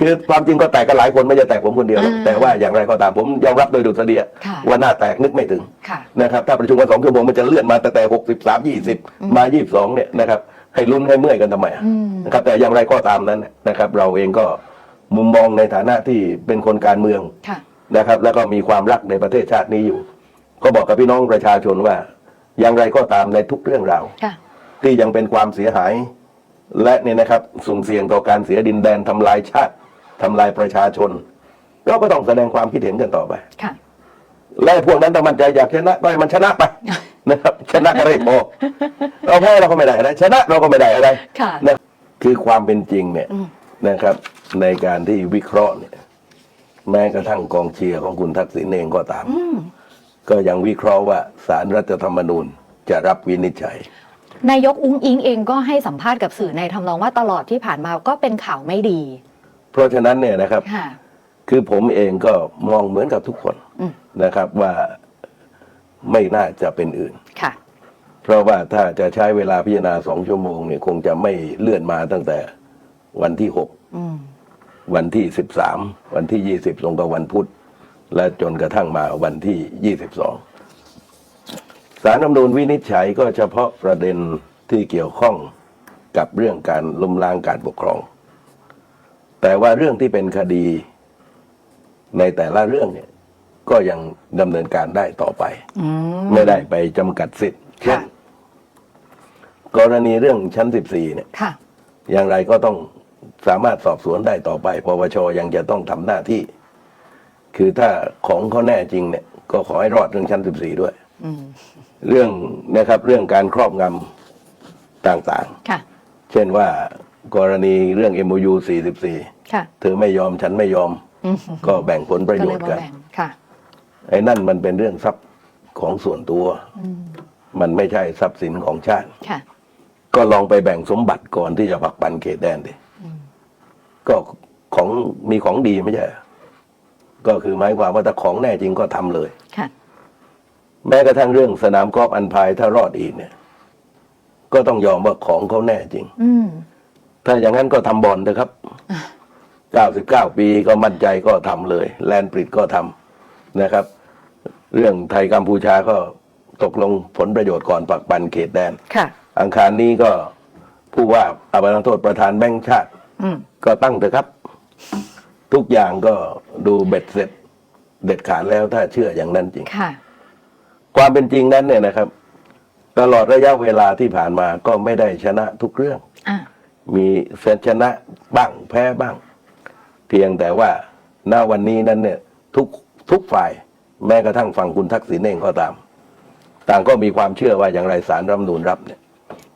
คือความจริงก็แตกกันหลายคนไม่ใช่แตกผมคนเดียวหรอกอ่าแต่ว่าอย่างไรก็ตามผมยอมรับโดยดุษฎีอะค่ะ ว่าหน้าแตกนึกไม่ถึงค่ะ นะครับถ้าประชุมกันสองชั่วโมงมันจะเลื่อนมาแต่แต่หกสิบสามยี่สิบมายี่สิบสองเนี่ยนะครับให้ลุ้นให้เมื่อยกันทำไมอะอืม นะครับแต่อย่างไรก็ตามนั้นนะครับ เราเองก็มุมมองในฐานะที่เป็นคนการเมืองค่ะ นะครับ แล้วก็มีความรักในประเทศชาตินี้อยู่ ก็บอกกับพี่น้องประชาชนว่า อย่างไรก็ตามในทุกเรื่องราว ค่ะ ที่ยังเป็นความเสียหาย และเนี่ยนะครับ สุ่มเสี่ยงต่อการเสียดินแดนทำลายชาติ ทำลายประชาชนเราก็ต้องแสดงความคิดเห็นกันต่อไปค่ะและพวกนั้นถ้ามันใจอยากชนะก็ให้มันชนะไปนะครับ ชนะก็ได้พอเราแพ้เราก็ไม่ได้อะไรชนะเราก็ไม่ได้อะไรค่ะนะคือความเป็นจริงเนี่ยอืมนะครับ ในการที่วิเคราะห์เนี่ย แม้กระทั่งกองเชียร์ของคุณทักษิณเองก็ตามอืมก็ยังวิเคราะห์ว่าสารรัฐธรรมนูญจะรับวินิจฉัยนายกอุ้งอิงเองก็ให้สัมภาษณ์กับสื่อในทำนองว่าตลอดที่ผ่านมาก็เป็นข่าวไม่ดี เพราะฉะนั้นเนี่ยนะครับ ค่ะคือผมเองก็มองเหมือนกับทุกคนอืมนะครับว่าไม่น่าจะเป็นอื่น ค่ะ เพราะว่าถ้าจะใช้เวลาพิจารณาสองชั่วโมงเนี่ยคงจะไม่เลื่อนมาตั้งแต่วันที่หก อืม วันที่สิบสามวันที่ยี่สิบตรงกับวันพุธ และจนกระทั่งมาวันที่ยี่สิบสองสารรัฐธรรมนูญวินิจฉัยก็เฉพาะประเด็นที่เกี่ยวข้องกับเรื่องการล้มล้างการปกครอง แต่ว่าเรื่องที่เป็นคดีในแต่ละเรื่องเนี่ย ก็ยังดำเนินการได้ต่อไป อืมไม่ได้ไปจำกัดสิทธิ์เช่นค่ะกรณีเรื่องชั้น 14 เนี่ย ค่ะ อย่างไรก็ต้องสามารถสอบสวนได้ต่อไป ปปชยังจะต้องทำหน้าที่ คือถ้าของเขาแน่จริงเนี่ย ก็ขอให้รอดเรื่องชั้น 14 ด้วย อืมเรื่องนะครับ เรื่องการครอบงำต่างค่ะ ๆ เช่นว่า กรณีเรื่อง MOU 44ค่ะเธอไม่ยอมฉันไม่ยอมอืมก็แบ่งผลประก็โยเลชยน์มากัน แบ่งค่ะ ไอ้นั่นมันเป็นเรื่องทรัพย์ของส่วนตัวอืมมันไม่ใช่ทรัพย์สินของชาติ ค่ะ ก็ลองไปแบ่งสมบัติก่อนที่จะผลักปันเขตแดนดิก็ของมีของดีไม่ใช่เหรอก็คือหมายความว่าถ้าของแน่จริงก็ทำเลย ค่ะ แม้กระทั่งเรื่องสนามกอล์ฟอันพายถ้ารอดอีกเนี่ย ก็ต้องยอมว่าของเขาแน่จริง อืม ถ้าอย่างนั้นก็ทำบอลเถอะครับ99ปีก็มั่นใจก็ทำเลย แลนด์ปริดก็ทำนะครับ เรื่องไทยกัมพูชาก็ตกลงผลประโยชน์ก่อนปักปันเขตแดนค่ะอังคารนี้ก็ผู้ว่าอาบานโทษประธานแบงค์ชาติอืมก็ตั้งเถอะครับ ทุกอย่างก็ดูเบ็ดเสร็จ เด็ดขาดแล้วถ้าเชื่ออย่างนั้นจริงค่ะความเป็นจริงนั้นเนี่ยนะครับ ตลอดระยะเวลาที่ผ่านมาก็ไม่ได้ชนะทุกเรื่องอ่ะมีชนะบ้างแพ้บ้าง เพียงแต่ว่าณวันนี้นั้นเนี่ยทุกทุกฝ่ายแม้กระทั่งฝั่งคุณทักษิณเองก็ตาม ต่างก็มีความเชื่อว่าอย่างไรสารรัฐธรรมนูญรับเนี่ย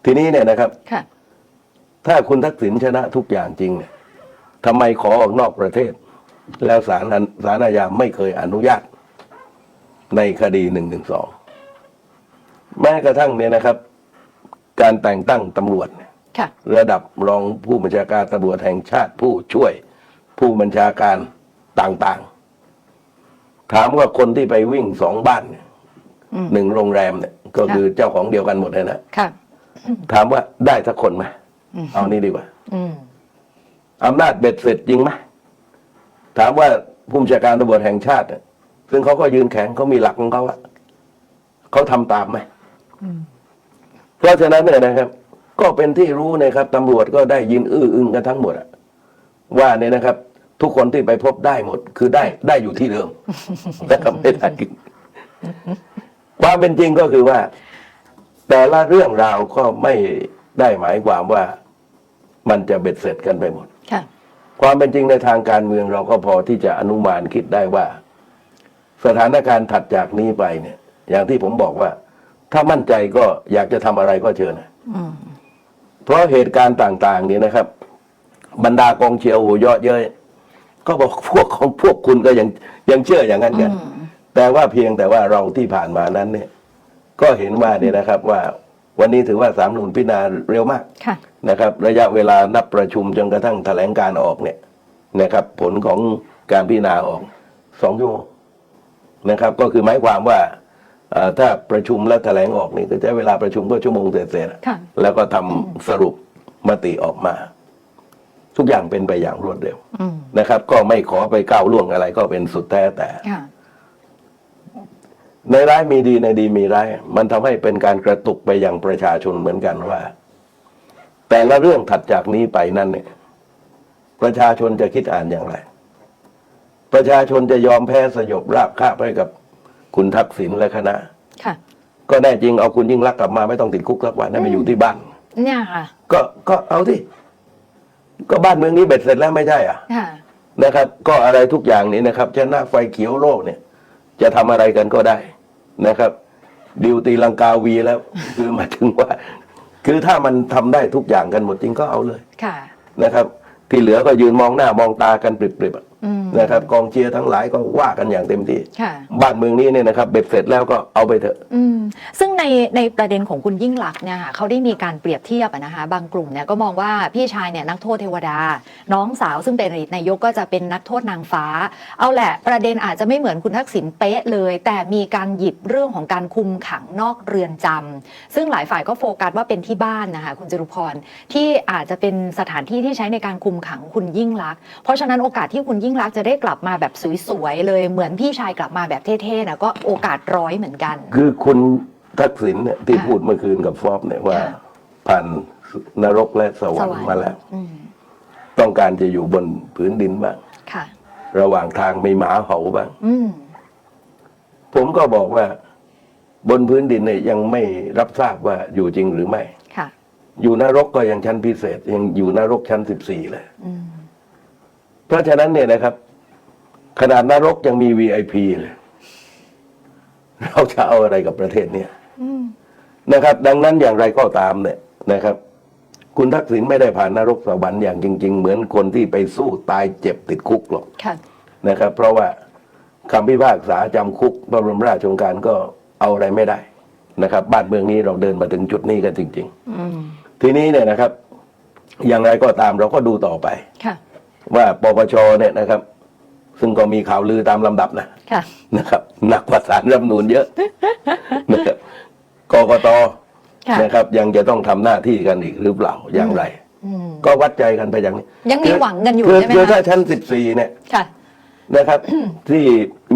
ทีนี้เนี่ยนะครับค่ะถ้าคุณทักษิณชนะทุกอย่างจริงเนี่ยทำไมขอออกนอกประเทศ แล้วศาลอันศาลอาญาไม่เคยอนุญาต ในคดีหนึ่งหนึ่งสองแม้กระทั่งเนี่ยนะครับ การแต่งตั้งตำรวจเนี่ยค่ะ ระดับรองผู้บัญชาการตำรวจแห่งชาติผู้ช่วยผู้บัญชาการต่างๆ ถามว่าคนที่ไปวิ่งสองบ้านเนี่ยอืมหนึ่งโรงแรมเนี่ย ก็คือเจ้าของเดียวกันหมดเลยนะค่ะถามว่าได้สักคนไหมอืมเอานี่ดีกว่าอืมอำนาจเบ็ดเสร็จจริงไหมถามว่าผู้บัญชาการตำรวจแห่งชาติเนี่ยซึ่งเขาก็ยืนแข็งเขามีหลักของเขาอะเขาทำตามไหมอืมเพราะฉะนั้นเนี่ยนะครับ ก็เป็นที่รู้นะครับตำรวจก็ได้ยินอื้ออึงกันทั้งหมดอะว่าเนี่ยนะครับ ทุกคนที่ไปพบได้หมด คือได้ได้อยู่ที่เดิมนะครับไม่ได้ความเป็นจริงก็คือว่า แต่ละเรื่องราวก็ไม่ได้หมายความว่ามันจะเบ็ดเสร็จกันไปหมดค่ะความเป็นจริงในทางการเมืองเราก็พอที่จะอนุมานคิดได้ว่า สถานการณ์ถัดจากนี้ไปเนี่ย อย่างที่ผมบอกว่า ถ้ามั่นใจก็อยากจะทำอะไรก็เชิญนะอืม เพราะเหตุการณ์ต่างๆเนี่ยนะครับ บรรดากองเชียร์โอ้โหเยอะเย้ยก็บอกพวกของพวกคุณก็ยังยังเชื่ออย่างนั้นกันอืมแต่ว่าเพียงแต่ว่าเราที่ผ่านมานั้นเนี่ย ก็เห็นว่าเนี่ยนะครับว่าวันนี้ถือว่าสามนุนพิจารณาเร็วมากค่ะนะครับ ระยะเวลานับประชุมจนกระทั่งแถลงการออกเนี่ยนะครับ ผลของการพิจารณาออกสองชั่วโมงนะครับ ก็คือหมายความว่าเอ่อ ถ้าประชุมแล้วแถลงออกนี่ก็ใช้เวลาประชุมก็ชั่วโมงเศษๆอะค่ะแล้วก็ทำสรุปมติออกมา ทุกอย่างเป็นไปอย่างรวดเร็วอืมนะครับ ก็ไม่ขอไปก้าวล่วงอะไรก็เป็นสุดแท้แต่ค่ะในร้ายมีดีในดีมีร้าย มันทำให้เป็นการกระตุกไปยังประชาชนเหมือนกันว่า แต่ละเรื่องถัดจากนี้ไปนั่นเนี่ย ประชาชนจะคิดอ่านอย่างไร ประชาชนจะยอมแพ้สยบราบคาบให้กับ คุณทักษิณและคณะ ค่ะ ก็แน่จริงเอาคุณยิ่งรักษณ์กลับมาไม่ต้องติดคุกสักวันให้มาอยู่ที่บ้าน เนี่ยค่ะ ก็ก็เอาที่ก็บ้านเมืองนี้เบ็ดเสร็จแล้วไม่ใช่อะ ค่ะ นะครับ ก็อะไรทุกอย่างนี้นะครับชนะไฟเขียวโลกเนี่ย จะทำอะไรกันก็ได้นะครับ ดิวตีลังกาวีแล้ว คือหมายถึงว่า คือถ้ามันทำได้ทุกอย่างกันหมดจริงก็เอาเลยค่ะ นะครับ ที่เหลือก็ยืนมองหน้ามองตากันปริบๆอะอืม นะครับกองเชียร์ทั้งหลายก็ว่ากันอย่างเต็มที่ค่ะบ้านเมืองนี้เนี่ยนะครับเบ็ดเสร็จแล้วก็เอาไปเถอะอืมซึ่งในในประเด็นของคุณยิ่งลักษณ์เนี่ยค่ะเขาได้มีการเปรียบเทียบอะนะคะบางกลุ่มเนี่ยก็มองว่าพี่ชายเนี่ยนักโทษเทวดาน้องสาวซึ่งเป็นอดีตนายกก็จะเป็นนักโทษนางฟ้า เอาแหละประเด็นอาจจะไม่เหมือนคุณทักษิณเป๊ะเลย แต่มีการหยิบเรื่องของการคุมขังนอกเรือนจำซึ่งหลายฝ่ายก็โฟกัสว่าเป็นที่บ้านนะคะคุณจรุพรที่อาจจะเป็นสถานที่ที่ใช้ในการคุมขังคุณยิ่งลักษณ์เพราะฉะนั้นโอกาสที่คุณยิ่งลักษณ์จะได้กลับมาแบบสวยๆเลยเหมือนพี่ชายกลับมาแบบเท่ๆนะก็โอกาสร้อยเหมือนกัน คือคุณทักษิณเนี่ยที่ค่ะพูดเมื่อคืนกับฟอบเนี่ยว่าค่ะผ่านนรกและสวรรค์มาแล้วอืม ต้องการจะอยู่บนผืนดินบ้างค่ะ ระหว่างทางมีหมาเห่าบ้างอืมผมก็บอกว่า บนพื้นดินเนี่ยยังไม่รับทราบว่าอยู่จริงหรือไม่ ค่ะ อยู่นรกก็ยังชั้นพิเศษ ยังอยู่นรกชั้นสิบสี่เลย อืมเพราะฉะนั้นเนี่ยนะครับ ขนาดนรกยังมี VIP เลย เราจะเอาอะไรกับประเทศเนี้ยอืม นะครับ ดังนั้นอย่างไรก็ตามเนี่ยนะครับ คุณทักษิณไม่ได้ผ่านนรกสวรรค์อย่างจริง ๆ เหมือนคนที่ไปสู้ตายเจ็บติดคุกหรอกค่ะนะครับ เพราะว่าคำพิพากษาจำคุกพระบรมราชโองการก็เอาอะไรไม่ได้นะครับ บ้านเมืองนี้เราเดินมาถึงจุดนี้กันจริงอืมๆทีนี้เนี่ยนะครับอย่างไรก็ตามเราก็ดูต่อไปค่ะว่าปปชเนี่ยนะครับ ซึ่งก็มีข่าวลือตามลำดับนะค่ะนะครับหนักกว่าสารรัฐธรรมนูนเยอะนะครับกกตค่ะ นะครับ ยังจะต้องทำหน้าที่กันอีกหรือเปล่าอย่างไรอืมก็วัดใจกันไปอย่างนี้ ยังมีหวังกันอยู่คือใช่ไหมคือถ้าคะชั้นสิบสี่เนี่ยค่ะนะครับ ที่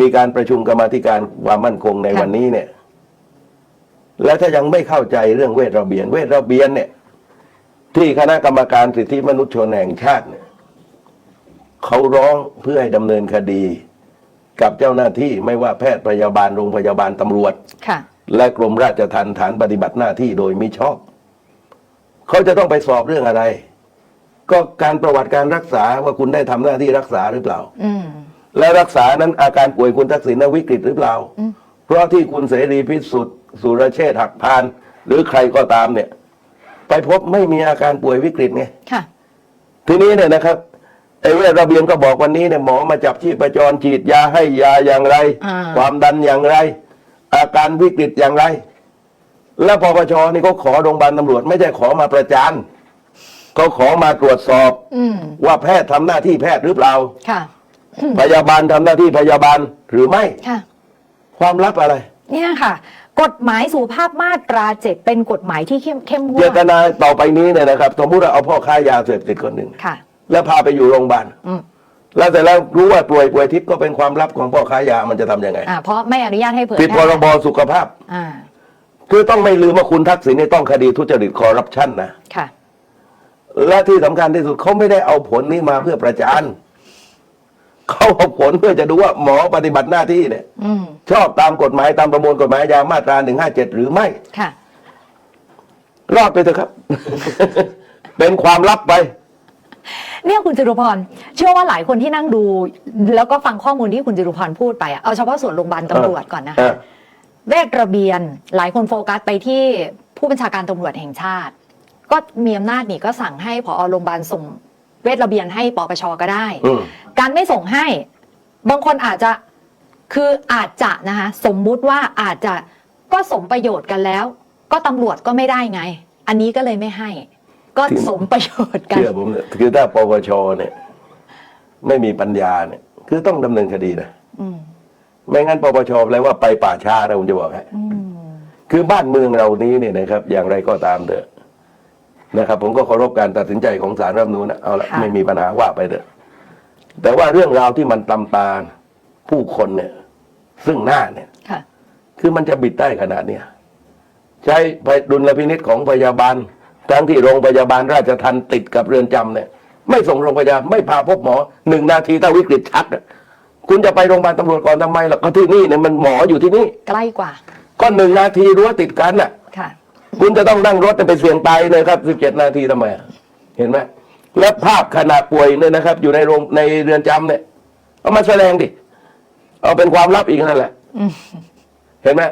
มีการประชุมกรรมาธิการความมั่นคงในค่ะวันนี้เนี่ย แล้วถ้ายังไม่เข้าใจเรื่องเวทระเบียน เวทระเบียนเนี่ย ที่คณะกรรมการสิทธิมนุษยชนแห่งชาติเนี่ยเขาร้องเพื่อให้ดำเนินคดี กับเจ้าหน้าที่ไม่ว่าแพทย์พยาบาลโรงพยาบาลตำรวจค่ะ และกรมราชทัณฑ์ฐานปฏิบัติหน้าที่โดยมิชอบ เขาจะต้องไปสอบเรื่องอะไร ก็การประวัติการรักษาว่าคุณได้ทำหน้าที่รักษาหรือเปล่าอืมและรักษานั้นอาการป่วยคุณทักษิณนั้นวิกฤตหรือเปล่าอืมเพราะที่คุณเสรีพิสุทธิ์สุรเชษฐ์หักพาน หรือใครก็ตามเนี่ย ไปพบไม่มีอาการป่วยวิกฤตไงค่ะทีนี้เนี่ยนะครับไอ้เวทระเบียนก็บอกวันนี้เนี่ยหมอมาจับชีพจรฉีดยาให้ยาอย่างไรอ่าความดันอย่างไร อาการวิกฤตอย่างไร แล้วปปชนี่เขาขอโรงพยาบาลตำรวจ ไม่ใช่ขอมาประจานเขาขอมาตรวจสอบอืมว่าแพทย์ทำหน้าที่แพทย์หรือเปล่าค่ะพยาบาลทำหน้าที่พยาบาลหรือไม่ค่ะความลับอะไร เนี่ยค่ะ กฎหมายสุภาพมาตราเจ็ดเป็นกฎหมายที่เข้มเข้มงเจวดตนาต่อไปนี้เนี่ยนะครับสมมติเราเอาพ่อค้ายาเสพติดคนหนึ่งค่ะแล้วพาไปอยู่โรงพยาบาลอืม แล้วแต่แล้วรู้ว่าป่วยป่วยทิพย์ก็เป็นความลับของพ่อค้ายามันจะทำยังไงอ่าเพราะไม่อนุญาตให้เผยผิดพแพร่รบสุขภาพ อ่าคือต้องไม่ลืมว่าคุณทักษิณนี่ต้องคดีทุจริตคอร์รัปชันนะ ค่ะ และที่สำคัญที่สุดเขาไม่ได้เอาผลนี้มาเพื่อประจานเขาเอาผลเพื่อจะดูว่าหมอปฏิบัติหน้าที่เนี่ย อืมชอบตามกฎหมายตามประมวลกฎหมายยามาตราหนึ่งห้าเจ็ดหรือไม่ ค่ะ รอดไปเถอะครับ เป็นความลับไป เนี่ยคุณจตุพรเชื่อว่าหลายคนที่นั่งดู แล้วก็ฟังข้อมูลที่คุณจตุพรพูดไปอะเอาเฉพาะส่วนโรงพยาบาลตำรวจก่อนนะคะอะเวทระเบียนหลายคนโฟกัสไปที่ผู้บัญชาการตำรวจแห่งชาติ ก็มีอำนาจนี่ก็สั่งให้ผอโรงพยาบาลส่งเวทระเบียนให้ปปชก็ได้อืมการไม่ส่งให้ บางคนอาจจะคืออาจจะนะคะสมมุติว่าอาจจะก็สมประโยชน์กันแล้ว ก็ตำรวจก็ไม่ได้ไง อันนี้ก็เลยไม่ให้ ก็สมประโยชน์กัน เชื่อผมเนี่ยคือถ้าปปชเนี่ย ไม่มีปัญญาเนี่ย คือต้องดำเนินคดีนะอืมไม่งั้นปปชแปลว่าไปป่าช้านะผมจะบอกให้ อืมคือบ้านเมืองเรานี้เนี่ยนะครับ อย่างไรก็ตามเถอะนะครับ ผมก็เคารพการตัดสินใจของศาลรัฐธรรมนูญนะเอาละค่ะไม่มีปัญหาว่าไปเถอะแต่ว่าเรื่องราวที่มันตำตาผู้คนเนี่ย ซึ่งหน้าเนี่ย ค่ะ คือมันจะบิดได้ขนาดเนี้ยใช้ดุลพินิษของพยาบาล ทั้งที่โรงพยาบาลราชทันติดกับเรือนจำเนี่ย ไม่ส่งโรงพยาบาลไม่พาพบหมอหนึ่งนาทีถ้าวิกฤตชักอะคุณจะไปโรงพยาบาลตำรวจก่อนทำไมล่ะก็ที่นี่เนี่ยมันหมออยู่ที่นี่ใกล้กว่า ก็หนึ่งนาทีรั้วติดกันน่ะค่ะคุณจะต้องนั่งรถไปเสี่ยงตายเลยครับสิบเจ็ดนาทีทำไมอะเห็นไหมและภาพขณะป่วยเนี่ยนะครับ อยู่ในโรงในเรือนจำเนี่ย เอามาแสดงดิเอาเป็นความลับอีกนั่นแหละอืมเห็นไหม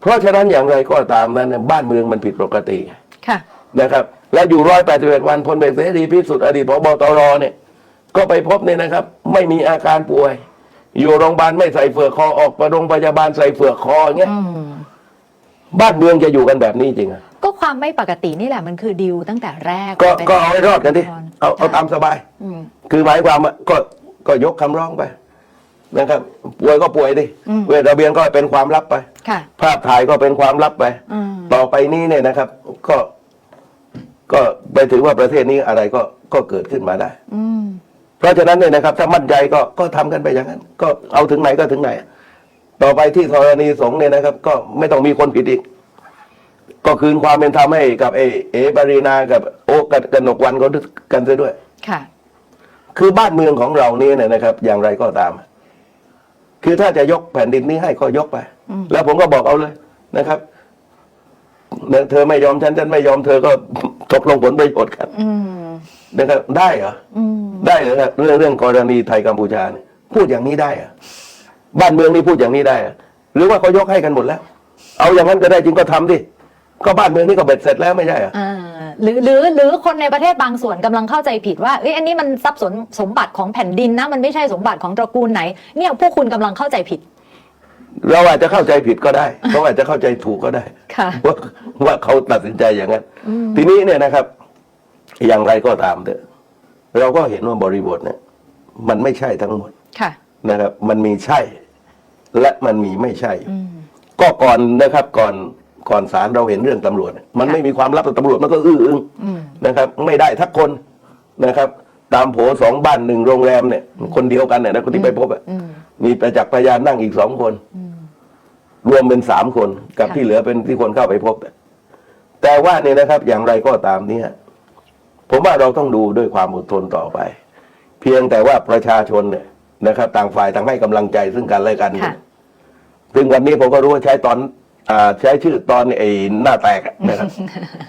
เพราะฉะนั้นอย่างไรก็ตามนั้นเนี่ยบ้านเมืองมันผิดปกติค่ะ นะครับ และอยู่ร้อยแปดสิบเอ็ดวันพลเอกเสรีพิสุทธิ์อดีตพบตรเนี่ย ก็ไปพบเนี่ยนะครับ ไม่มีอาการป่วย อยู่โรงพยาบาลไม่ใส่เฟือกคอออกไปโรงพยาบาลใส่เฟือกคออย่างเงี้ยอืมบ้านเมืองจะอยู่กันแบบนี้จริงอะก็ความไม่ปกตินี่แหละมันคือดิวตั้งแต่แรก ก็ป็นก็เอาให้รอดกันดิเอาเอาตามสบายอืมคือหมายความว่าก็ก็ยกคำร้องไปนะครับป่วยก็ป่วยดิอืมเวทระเบียนก็เป็นความลับไปค่ะภาพถ่ายก็เป็นความลับไปอืมต่อไปนี้เนี่ยนะครับ ก็ ก็ไปถือว่าประเทศนี้อะไรก็ก็เกิดขึ้นมาได้ อืม เพราะฉะนั้นเนี่ยนะครับ ถ้ามั่นใจก็ก็ทำกันไปอย่างนั้น ก็เอาถึงไหนก็ถึงไหน ต่อไปที่ธรณีสงฆ์เนี่ยนะครับ ก็ไม่ต้องมีคนผิดอีก ก็คืนความเป็นธรรมให้กับเอเอปรีนากับโอกับกนกวันเขากันซะด้วย ค่ะ คือบ้านเมืองของเรานี่เนี่ยนะครับ อย่างไรก็ตาม คือถ้าจะยกแผ่นดินนี้ให้ก็ยกไปอืมแล้วผมก็บอกเอาเลยนะครับ เนี่ยเธอไม่ยอมฉันฉันไม่ยอมเธอก็ตกลงผลประโยชน์กันอืมนะครับได้เหรออืมได้เหรอครับเรื่องเรื่องกรณีไทยกัมพูชาเนี่ยพูดอย่างนี้ได้เหรอะบ้านเมืองนี่พูดอย่างนี้ได้เหรอหรือว่าเขายกให้กันหมดแล้ว เอาอย่างนั้นก็ได้จริงก็ทำดิก็บ้านเมืองนี่ก็เบ็ดเสร็จแล้วไม่ใช่เหรออ่าหรือหรือหรือคนในประเทศบางส่วนกำลังเข้าใจผิดว่าเอ้ยอันนี้มันทรัพย์สมสมบัติของแผ่นดินนะมันไม่ใช่สมบัติของตระกูลไหน เนี่ยพวกคุณกำลังเข้าใจผิด เราอาจจะเข้าใจผิดก็ได้เขาอาจจะเข้าใจถูกก็ได้ค่ะว่าว่าเขาตัดสินใจอย่างนั้นอืมทีนี้เนี่ยนะครับ อย่างไรก็ตามเถอะเราก็เห็นว่าบริบทเนี่ย มันไม่ใช่ทั้งหมดค่ะนะครับ มันมีใช่ และมันมีไม่ใช่อืมก็ก่อนนะครับก่อนก่อนศาลเราเห็นเรื่องตำรวจเนี่ยมันค่ะไม่มีความลับแต่ตำรวจมันก็อื้ออึงอืมนะครับ ไม่ได้ทักคนนะครับ ตามโผสองบ้านหนึ่งโรงแรมเนี่ย คนเดียวกันเนี่ยนะคนที่ไปพบอะอืมมีประจักษ์พยานนั่งอีกสองคนอืมรวมเป็นสามคนกับค่ะที่เหลือเป็นที่คนเข้าไปพบ แต่ว่าเนี่ยนะครับ อย่างไรก็ตามเนี่ยผมว่าเราต้องดูด้วยความอดทนต่อไป เพียงแต่ว่าประชาชนเนี่ยนะครับ ต่างฝ่ายต่างให้กำลังใจซึ่งกันและกันค่ะซึ่งวันนี้ผมก็รู้ว่าใช้ตอนอ่า ใช้ชื่อตอนไอ้หน้าแตกอะนะครับ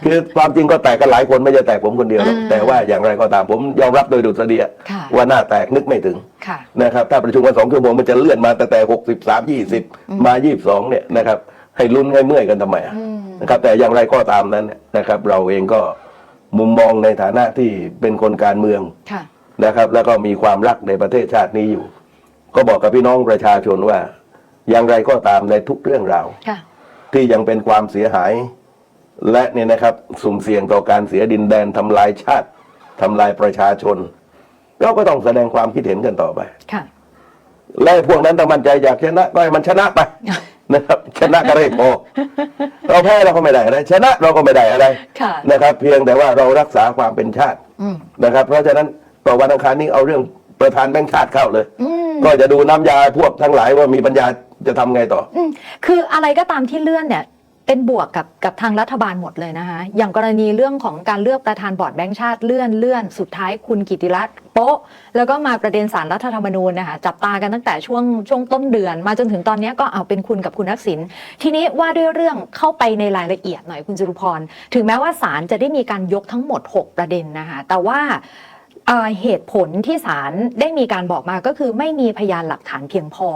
คือความจริงก็แตกกันหลายคนไม่ใช่แตกผมคนเดียวหรอกอ่าแต่ว่าอย่างไรก็ตามผมยอมรับโดยดุษฎีอะค่ะว่าหน้าแตกนึกไม่ถึงค่ะนะครับถ้าประชุมกันสองชั่วโมงมันจะเลื่อนมาแต่แต่หกสิบสามยี่สิบมายี่สิบสองเนี่ยนะครับให้ลุ้นให้เมื่อยกันทำไมอะอืมนะครับแต่อย่างไรก็ตามนั้นเนี่ยนะครับเราเองก็มุมมองในฐานะที่เป็นคนการเมืองค่ะนะครับ แล้วก็มีความรักในประเทศชาตินี้อยู่ ก็บอกกับพี่น้องประชาชนว่า อย่างไรก็ตามในทุกเรื่องราวค่ะ ที่ยังเป็นความเสียหาย และเนี่ยนะครับสุ่มเสี่ยงต่อการเสียดินแดนทำลายชาติทำลายประชาชนเราก็ต้องแสดงความคิดเห็นกันต่อไปค่ะและพวกนั้นต้องมั่นใจอยากชนะก็ให้มันชนะไปนะครับ ชนะก็ได้พอเราแพ้เราก็ไม่ได้อะไรชนะเราก็ไม่ได้อะไรค่ะนะครับ เพียงแต่ว่าเรารักษาความเป็นชาติอืมนะครับ เพราะฉะนั้นต่อวันอังคารนี้เอาเรื่องประธานแบงค์ชาติเข้าเลยอืมก็จะดูน้ำยาพวกทั้งหลายว่ามีปัญญา จะทำไงต่ออืมคืออะไรก็ตามที่เลื่อนเนี่ยเป็นบวกกับกับทางรัฐบาลหมดเลยนะคะอย่างกรณีเรื่องของการเลือกประธานบอร์ดแบงค์ชาติเลื่อนเลื่อนสุดท้ายคุณกิติรัตน์โป๊ะ แล้วก็มาประเด็นสารรัฐธรรมนูญนะคะจับตากันตั้งแต่ช่วงช่วงต้นเดือน มาจนถึงตอนนี้ก็เอาเป็นคุณกับคุณทักษิณทีนี้ว่าด้วยเรื่องเข้าไปในรายละเอียดหน่อยคุณจรุพร ถึงแม้ว่าศาลจะได้มีการยกทั้งหมด 6 ประเด็นนะคะแต่ว่า เหตุผลที่ศาลได้มีการบอกมาก็คือไม่มีพยานหลักฐานเพียงพอ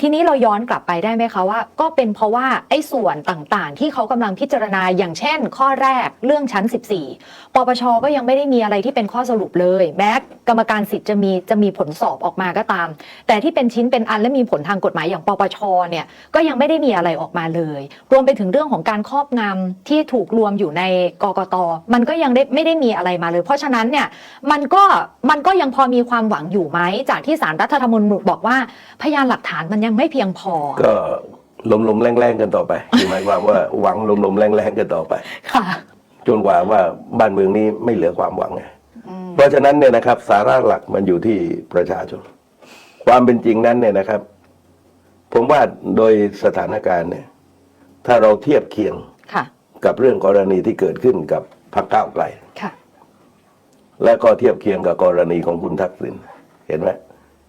ทีนี้เราย้อนกลับไปได้ไหมคะว่า ก็เป็นเพราะว่าไอ้ส่วนต่างๆ ที่เขากำลังพิจารณาอย่างเช่น ข้อแรกเรื่องชั้น 14 ปปชก็ยังไม่ได้มีอะไรที่เป็นข้อสรุปเลยแม้กรรมการสิทธิ์จะมีจะมีผลสอบออกมาก็ตาม แต่ที่เป็นชิ้นเป็นอันและมีผลทางกฎหมายอย่างปปชเนี่ยก็ยังไม่ได้มีอะไรออกมาเลย รวมไปถึงเรื่องของการครอบงำที่ถูกรวมอยู่ในกกตมันก็ยังได้ไม่ได้มีอะไรมาเลย เพราะฉะนั้นเนี่ยมันก็มันก็ยังพอมีความหวังอยู่ไหม จากที่สารรัฐธรรมนูญบอกว่า พยานหลักฐานมันยังไม่เพียงพอ ก็ลมๆแรงๆกันต่อไปคือหมายความว่าหวังลมๆแรงๆกันต่อไป ค่ะ จนกว่าว่าบ้านเมืองนี้ไม่เหลือความหวังไงเพราะฉะนั้นเนี่ยนะครับ สาระหลักมันอยู่ที่ประชาชน ความเป็นจริงนั้นเนี่ยนะครับ ผมว่าโดยสถานการณ์เนี่ย ถ้าเราเทียบเคียงค่ะ กับเรื่องกรณีที่เกิดขึ้นกับพรรคก้าวไกลค่ะ และก็เทียบเคียงกับกรณีของคุณทักษิณเห็นไหม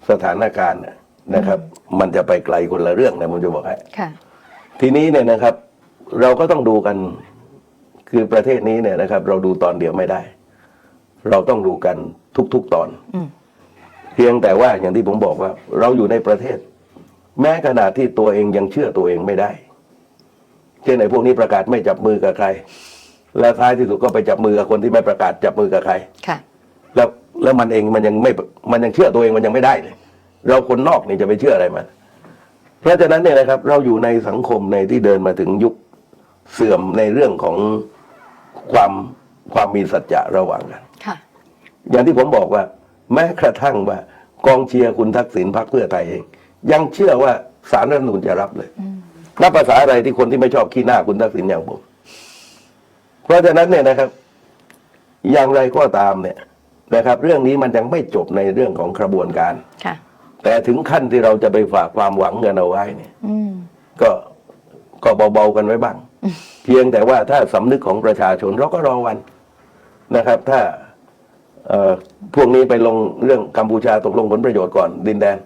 สถานการณ์น่ะนะครับ มันจะไปไกลคนละเรื่องนะผมจะบอกให้ค่ะทีนี้เนี่ยนะครับ เราก็ต้องดูกันคือประเทศนี้เนี่ยนะครับ เราดูตอนเดียวไม่ได้ เราต้องดูกันทุกๆตอนอืมเพียงแต่ว่าอย่างที่ผมบอกว่า เราอยู่ในประเทศ แม้ขนาดที่ตัวเองยังเชื่อตัวเองไม่ได้เช่นไอ้พวกนี้ประกาศไม่จับมือกับใคร และท้ายที่สุดก็ไปจับมือกับคนที่ไม่ประกาศจับมือกับใครค่ะ แล้วแล้วมันเองมันยังไม่มันยังเชื่อตัวเองมันยังไม่ได้เลย เราคนนอกนี่จะไปเชื่ออะไรมันเพราะฉะนั้นเนี่ยนะครับ เราอยู่ในสังคมในที่เดินมาถึงยุคเสื่อมในเรื่องของความความมีสัจจะระหว่างกันค่ะอย่างที่ผมบอกว่า แม้กระทั่งว่ากองเชียร์คุณทักษิณพรรคเพื่อไทยเอง ยังเชื่อว่าสารรัฐธรรมนูญจะรับเลยรับภาษาอะไรที่คนที่ไม่ชอบขี้หน้าคุณทักษิณอย่างผม เพราะฉะนั้นเนี่ยนะครับ อย่างไรก็ตามเนี่ยนะครับ เรื่องนี้มันยังไม่จบในเรื่องของกระบวนการค่ะ แต่ถึงขั้นที่เราจะไปฝากความหวังกันเอาไว้เนี่ยอืมก็ก็เบาๆกันไว้บ้าง เพียงแต่ว่าถ้าสำนึกของประชาชนเราก็รอวันนะครับ ถ้าเอ่อพวกนี้ไปลงเรื่องกัมพูชาตกลงผลประโยชน์ก่อนดินแดน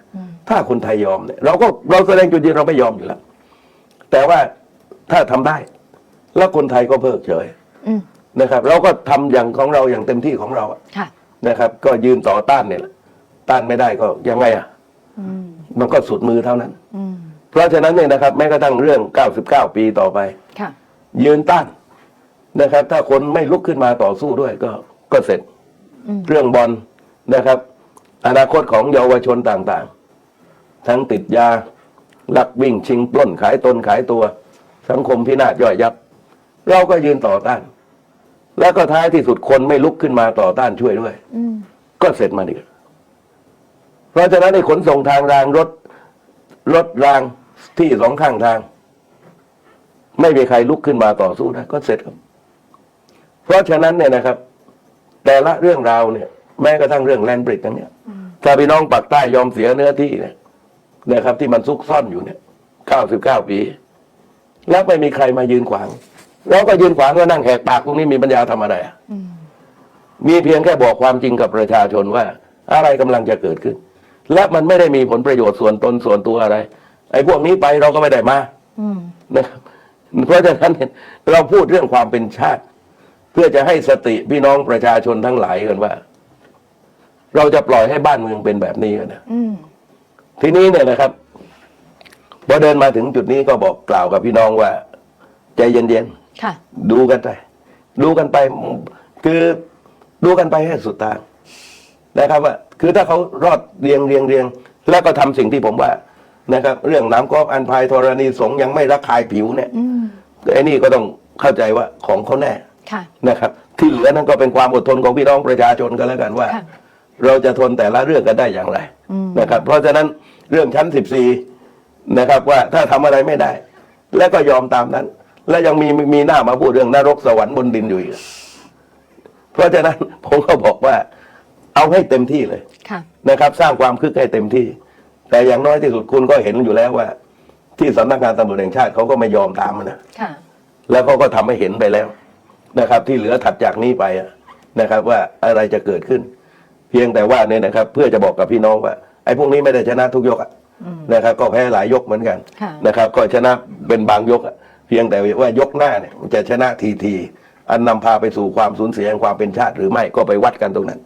ถ้าคนไทยยอมเนี่ยเราก็เราแสดงจุดยืนเราไม่ยอมอยู่แล้ว แต่ว่าถ้าทำได้ แล้วคนไทยก็เพิกเฉย อืมนะครับ เราก็ทำอย่างของเราอย่างเต็มที่ของเราอะค่ะ นะครับ ก็ยืนต่อต้านเนี่ยแหละต้านไม่ได้ก็ยังไงอะ อืมมันก็สุดมือเท่านั้น อืมเพราะฉะนั้นเนี่ยนะครับ แม้กระทั่งเรื่อง 99 ปีต่อไป ค่ะ ยืนต้านนะครับ ถ้าคนไม่ลุกขึ้นมาต่อสู้ด้วยก็ก็เสร็จอืม เรื่องบอลนะครับ อนาคตของเยาวชนต่างๆ ทั้งติดยาลักวิ่งชิงปล้นขายตนขายตัว สังคมพินาศย่อยยับ เราก็ยืนต่อต้าน แล้วก็ท้ายที่สุดคนไม่ลุกขึ้นมาต่อต้านช่วยด้วย อืมก็เสร็จมาดีกเพราะฉะนั้นในขนส่งทางรางรถ รถรางที่สองข้างทาง ไม่มีใครลุกขึ้นมาต่อสู้ได้ก็เสร็จครับ เพราะฉะนั้นเนี่ยนะครับ แต่ละเรื่องราวเนี่ย แม้กระทั่งเรื่องแลนบริดกันเนี่ยถ้าพี่น้องปักใต้ยอมเสียเนื้อที่เนี่ยนะครับ ที่มันซุกซ่อนอยู่เนี่ยเก้าสิบเก้าปี แล้วไม่มีใครมายืนขวาง เราก็ยืนขวางก็นั่งแหกปากพวกนี้มีปัญญาทำอะไรอะอืมมีเพียงแค่บอกความจริงกับประชาชนว่า อะไรกำลังจะเกิดขึ้น และมันไม่ได้มีผลประโยชน์ส่วนตนส่วนตัวอะไร ไอ้พวกนี้ไปเราก็ไม่ได้มาอืมนะครับเพราะฉะนั้นเนี่ยเราพูดเรื่องความเป็นชาติ เพื่อจะให้สติพี่น้องประชาชนทั้งหลายกันว่า เราจะปล่อยให้บ้านเมืองเป็นแบบนี้กันนะอืมทีนี้เนี่ยนะครับพอเดินมาถึงจุดนี้ก็บอกกล่าวกับพี่น้องว่า ใจเย็นๆค่ะ ดูกันไป ดูกันไป คือดูกันไปให้สุดทางนะครับว่า คือถ้าเขารอดเรียงเรียงเรียงแล้วก็ทำสิ่งที่ผมว่านะครับ เรื่องน้ำกอฟอันพายธรณีสงฆ์ยังไม่ระคายผิวเนี่ยอืมไอ้นี่ก็ต้องเข้าใจว่าของเขาแน่ค่ะนะครับ ที่เหลือนั้นก็เป็นความอดทนของพี่น้องประชาชนกันแล้วกันว่าค่ะเราจะทนแต่ละเรื่องกันได้อย่างไรอืมนะครับ เพราะฉะนั้นเรื่องชั้นสิบสี่นะครับว่าถ้าทำอะไรไม่ได้ แล้วก็ยอมตามนั้น และยังมีมีหน้ามาพูดเรื่องนรกสวรรค์บนดินอยู่อีก เพราะฉะนั้นผมก็บอกว่า เอาให้เต็มที่เลยค่ะนะครับ สร้างความคึกให้เต็มที่ แต่อย่างน้อยที่สุดคุณก็เห็นอยู่แล้วว่า ที่สำนักงานตำรวจแห่งชาติเขาก็ไม่ยอมตามนะค่ะแล้วเขาก็ทำให้เห็นไปแล้วนะครับ ที่เหลือถัดจากนี้ไปอะนะครับ ว่าอะไรจะเกิดขึ้น เพียงแต่ว่าเนี่ยนะครับ เพื่อจะบอกกับพี่น้องว่าไอ้พวกนี้ไม่ได้ชนะทุกยกอะนะครับ ก็แพ้หลายยกเหมือนกันค่ะนะครับ ก็ชนะเป็นบางยกอะ เพียงแต่ว่ายกหน้าเนี่ยมันจะชนะทีทีอันนำพาไปสู่ความสูญเสียแห่งความเป็นชาติหรือไม่ก็ไปวัดกันตรงนั้น